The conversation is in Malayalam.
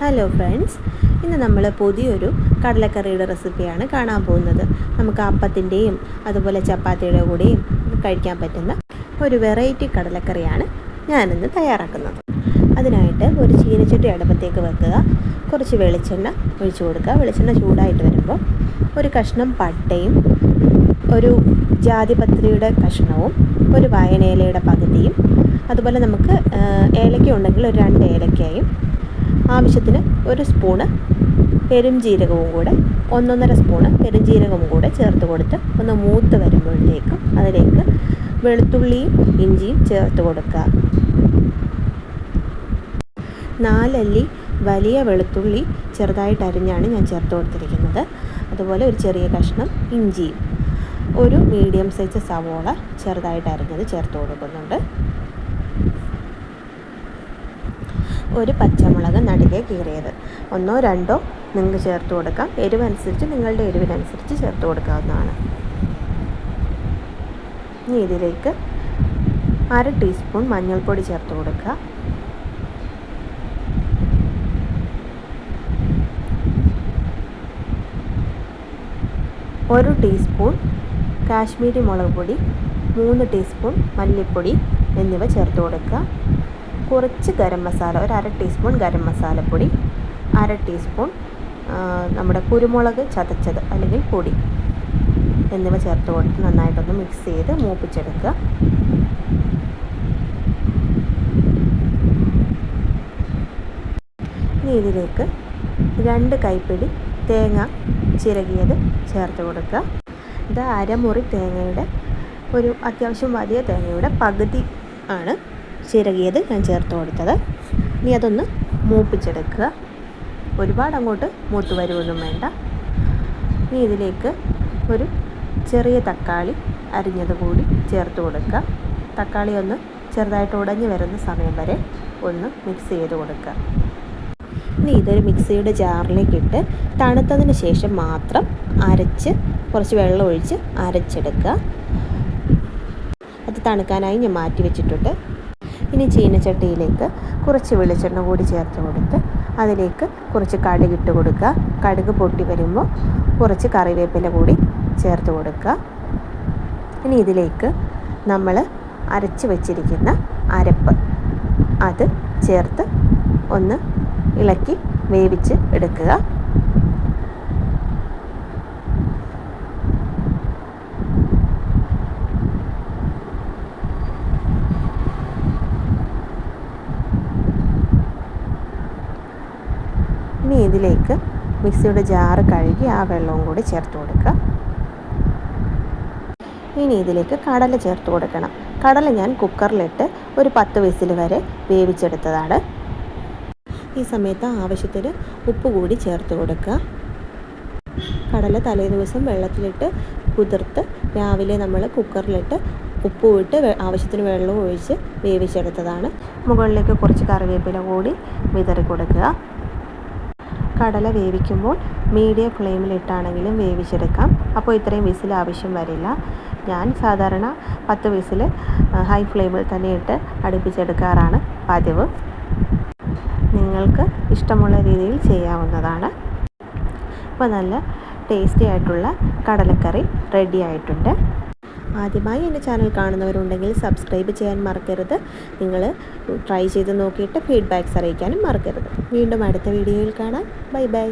ഹലോ ഫ്രണ്ട്സ് ഇന്ന് നമ്മൾ പുതിയൊരു കടലക്കറിയുടെ റെസിപ്പിയാണ് കാണാൻ പോകുന്നത്. നമുക്ക് അപ്പത്തിന്റെയും അതുപോലെ ചപ്പാത്തിയുടെ കൂടെയും കഴിക്കാൻ പറ്റുന്ന ഒരു വെറൈറ്റി കടലക്കറിയാണ് ഞാനിന്ന് തയ്യാറാക്കുന്നത്. അതിനായിട്ട് ഒരു ചീനച്ചട്ടി അടുപ്പത്തേക്ക് വെക്കുക. കുറച്ച് വെളിച്ചെണ്ണ ഒഴിച്ചു കൊടുക്കുക. വെളിച്ചെണ്ണ ചൂടായിട്ട് വരുമ്പോൾ ഒരു കഷ്ണം പട്ടയും ഒരു ജാതിപത്രിയുടെ കഷ്ണവും ഒരു വായനയിലയുടെ പകുതിയും അതുപോലെ നമുക്ക് ഏലക്ക ഉണ്ടെങ്കിൽ ഒരു രണ്ട് ഏലക്കയും ആവശ്യത്തിന് ഒരു സ്പൂണ് പെരുംജീരകവും കൂടെ ഒന്നൊന്നര സ്പൂണ് പെരുംജീരകവും കൂടെ ചേർത്ത് കൊടുത്ത് ഒന്ന് മൂത്ത് വരുമ്പോഴത്തേക്കും അതിലേക്ക് വെളുത്തുള്ളിയും ഇഞ്ചിയും ചേർത്ത് കൊടുക്കുക. നാലല്ലി വലിയ വെളുത്തുള്ളി ചെറുതായിട്ട് അരിഞ്ഞാണ് ഞാൻ ചേർത്ത് കൊടുത്തിരിക്കുന്നത്. അതുപോലെ ഒരു ചെറിയ കഷ്ണം ഇഞ്ചിയും ഒരു മീഡിയം സൈസ് സവോള ചെറുതായിട്ട് അരിഞ്ഞത് ചേർത്ത് കൊടുക്കുന്നുണ്ട്. ഒരു പച്ചമുളക് നടുകെ കീറിയത്. ഒന്നോ രണ്ടോ നിങ്ങൾക്ക് ചേർത്ത് കൊടുക്കാം. എരിവനുസരിച്ച് നിങ്ങളുടെ എരിവിനനുസരിച്ച് ചേർത്ത് കൊടുക്കാവുന്നതാണ്. ഇനി ഇതിലേക്ക് അര ടീസ്പൂൺ മഞ്ഞൾപ്പൊടി ചേർത്ത് കൊടുക്കുക. ഒരു ടീസ്പൂൺ കാശ്മീരി മുളക് പൊടി മൂന്ന് ടീസ്പൂൺ മല്ലിപ്പൊടി എന്നിവ ചേർത്ത് കൊടുക്കുക. കുറച്ച് ഗരം മസാല ഒരു അര ടീസ്പൂൺ ഗരം മസാലപ്പൊടി അര ടീസ്പൂൺ നമ്മുടെ കുരുമുളക് ചതച്ചത് അല്ലെങ്കിൽ പൊടി എന്നിവ ചേർത്ത് കൊടുത്ത് നന്നായിട്ടൊന്ന് മിക്സ് ചെയ്ത് മൂപ്പിച്ചെടുക്കുക. ഇനി ഇതിലേക്ക് രണ്ട് കൈപ്പിടി തേങ്ങ ചിരകിയത് ചേർത്ത് കൊടുക്കുക. ഇത് അരമുറി തേങ്ങയുടെ ഒരു അത്യാവശ്യം വലിയ തേങ്ങയുടെ പകുതി ആണ്. ചിരകിയത് ഞാൻ ചേർത്ത് കൊടുത്തത്. ഇനി അതൊന്ന് മൂപ്പിച്ചെടുക്കുക. ഒരുപാട് അങ്ങോട്ട് മൂത്ത് വരുമൊന്നും വേണ്ട. ഇനി ഇതിലേക്ക് ഒരു ചെറിയ തക്കാളി അരിഞ്ഞത് കൂടി ചേർത്ത് കൊടുക്കുക. തക്കാളി ഒന്ന് ചെറുതായിട്ട് ഉടഞ്ഞു വരുന്ന സമയം വരെ ഒന്ന് മിക്സ് ചെയ്ത് കൊടുക്കുക. ഇനി ഇതൊരു മിക്സിയുടെ ജാറിലേക്ക് ഇട്ട് തണുത്തതിന് ശേഷം മാത്രം അരച്ച് കുറച്ച് വെള്ളം ഒഴിച്ച് അരച്ചെടുക്കുക. അത് തണുക്കാനായി ഞാൻ മാറ്റി വെച്ചിട്ടുണ്ട്. ഇനി ചീനച്ചട്ടിയിലേക്ക് കുറച്ച് വെളിച്ചെണ്ണ കൂടി ചേർത്ത് കൊടുത്ത് അതിലേക്ക് കുറച്ച് കടുക് ഇട്ട് കൊടുക്കുക. കടുക് പൊട്ടി വരുമ്പോൾ കുറച്ച് കറിവേപ്പില കൂടി ചേർത്ത് കൊടുക്കുക. ഇനി ഇതിലേക്ക് നമ്മൾ അരച്ച് വെച്ചിരിക്കുന്ന അരപ്പ് അത് ചേർത്ത് ഒന്ന് ഇളക്കി വേവിച്ച് എടുക്കുക ഇനി ഇതിലേക്ക് മിക്സിയുടെ ജാറ് കഴുകി ആ വെള്ളവും കൂടി ചേർത്ത് കൊടുക്കുക. ഇനി ഇതിലേക്ക് കടല ചേർത്ത് കൊടുക്കണം. കടല ഞാൻ കുക്കറിലിട്ട് ഒരു പത്ത് വിസിൽ വരെ വേവിച്ചെടുത്തതാണ്. ഈ സമയത്ത് ആവശ്യത്തിന് ഉപ്പ് കൂടി ചേർത്ത് കൊടുക്കുക. കടല തലേ ദിവസം വെള്ളത്തിലിട്ട് കുതിർത്ത് രാവിലെ നമ്മൾ കുക്കറിലിട്ട് ഉപ്പും ഇട്ട് ആവശ്യത്തിന് വെള്ളവും ഒഴിച്ച് വേവിച്ചെടുത്തതാണ്. മുകളിലേക്ക് കുറച്ച് കറിവേപ്പില കൂടി വിതറി കൊടുക്കുക. കടല വേവിക്കുമ്പോൾ മീഡിയം ഫ്ലെയിമിലിട്ടാണെങ്കിലും വേവിച്ചെടുക്കാം. അപ്പോൾ ഇത്രയും വിസിൽ ആവശ്യം വരില്ല. ഞാൻ സാധാരണ പത്ത് വിസിൽ ഹൈ ഫ്ലെയിമിൽ തന്നെ ഇട്ട് അടുപ്പിച്ചെടുക്കാറാണ് പതിവ്. നിങ്ങൾക്ക് ഇഷ്ടമുള്ള രീതിയിൽ ചെയ്യാവുന്നതാണ്. ഇപ്പോൾ നല്ല ടേസ്റ്റി ആയിട്ടുള്ള കടലക്കറി റെഡി ആയിട്ടുണ്ട്. ആദ്യമായി എന്റെ ചാനൽ കാണുന്നവരുണ്ടെങ്കിൽ സബ്സ്ക്രൈബ് ചെയ്യാൻ മറക്കരുത്. നിങ്ങൾ ട്രൈ ചെയ്ത് നോക്കിയിട്ട് ഫീഡ്ബാക്ക്സ് അറിയിക്കാനും മറക്കരുത്. വീണ്ടും അടുത്ത വീഡിയോയിൽ കാണാം. Bye bye.